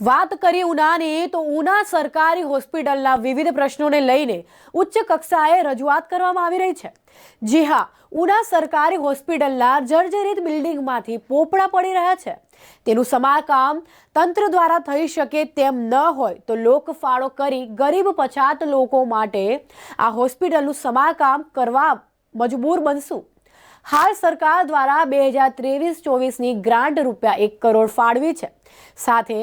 વાત કરી ઉનાની, તો ઉના સરકારી હોસ્પિટલના વિવિધ પ્રશ્નોને લઈને ઉચ્ચ કક્ષાએ રજૂઆત કરવામાં આવી રહી છે. જી હા, ઉના સરકારી હોસ્પિટલના જર્જરિત બિલ્ડિંગમાંથી પોપડા પડી રહ્યા છે. તેનું સમારકામ તંત્ર દ્વારા થઈ શકે તેમ ન હોય તો લોકફાળો કરી ગરીબ પછાત લોકો માટે આ હોસ્પિટલનું સમારકામ કરવા મજબૂર બનશું. હાલ સરકાર દ્વારા બે હજાર ત્રેવીસ ચોવીસની ગ્રાન્ટ રૂપિયા એક કરોડ ફાળવી છે. સાથે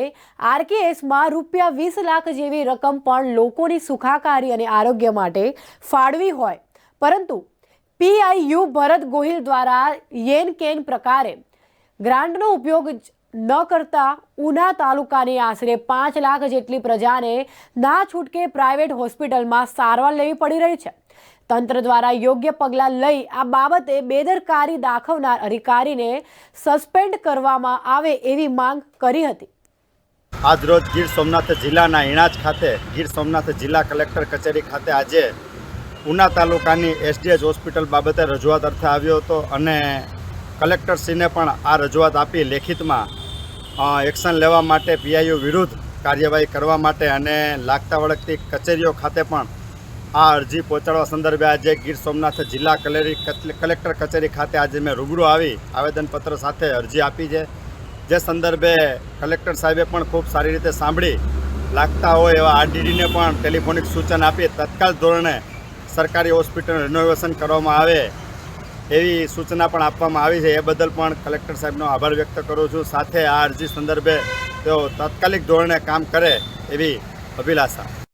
આરકેએસમાં રૂપિયા વીસ લાખ જેવી રકમ પણ લોકોની સુખાકારી અને આરોગ્ય માટે ફાળવી હોય. પરંતુ પીઆઈયુ ભરત ગોહિલ દ્વારા યેન કેન પ્રકારે ગ્રાન્ટનો ઉપયોગ ન કરતા ઉના તાલુકાની આશરે પાંચ લાખ જેટલી પ્રજાને ના છૂટકે પ્રાઇવેટ હોસ્પિટલમાં સારવાર લેવી પડી રહી છે. તંત્ર દ્વારા યોગ્ય પગલાં લઈ આ બાબતે બેદરકારી દાખવનાર અધિકારીને સસ્પેન્ડ કરવામાં આવે એવી માંગ કરી હતી. આજરોજ ગીર સોમનાથ જિલ્લાના ઇણાજ ખાતે, ગીર સોમનાથ જિલ્લા કલેક્ટર કચેરી ખાતે આજે ઉના તાલુકાની એસડીએચ હોસ્પિટલ બાબતે રજૂઆત અર્થે આવ્યો હતો અને કલેક્ટરશ્રીને પણ આ રજૂઆત આપી લેખિતમાં એક્શન લેવા માટે પીઆઈયુ વિરુદ્ધ કાર્યવાહી કરવા માટે અને લાગતા વળગતી કચેરીઓ ખાતે પણ આ અરજી પહોંચાડવા સંદર્ભે આજે ગીર સોમનાથ જિલ્લા કલેરી કલેક્ટર કચેરી ખાતે આજે મેં રૂબરૂ આવી આવેદનપત્ર સાથે અરજી આપી છે. જે સંદર્ભે કલેક્ટર સાહેબે પણ ખૂબ સારી રીતે સાંભળી. લાગતા હોય એવા આરડીડીને પણ ટેલિફોનિક સૂચન આપી તત્કાલ ધોરણે સરકારી હોસ્પિટલ રિનોવેશન કરવામાં આવે એવી સૂચના પણ આપવામાં આવી છે. એ બદલ પણ કલેક્ટર સાહેબનો આભાર વ્યક્ત કરું છું. સાથે આ અરજી સંદર્ભે તેઓ તાત્કાલિક ધોરણે કામ કરે એવી અભિલાષા.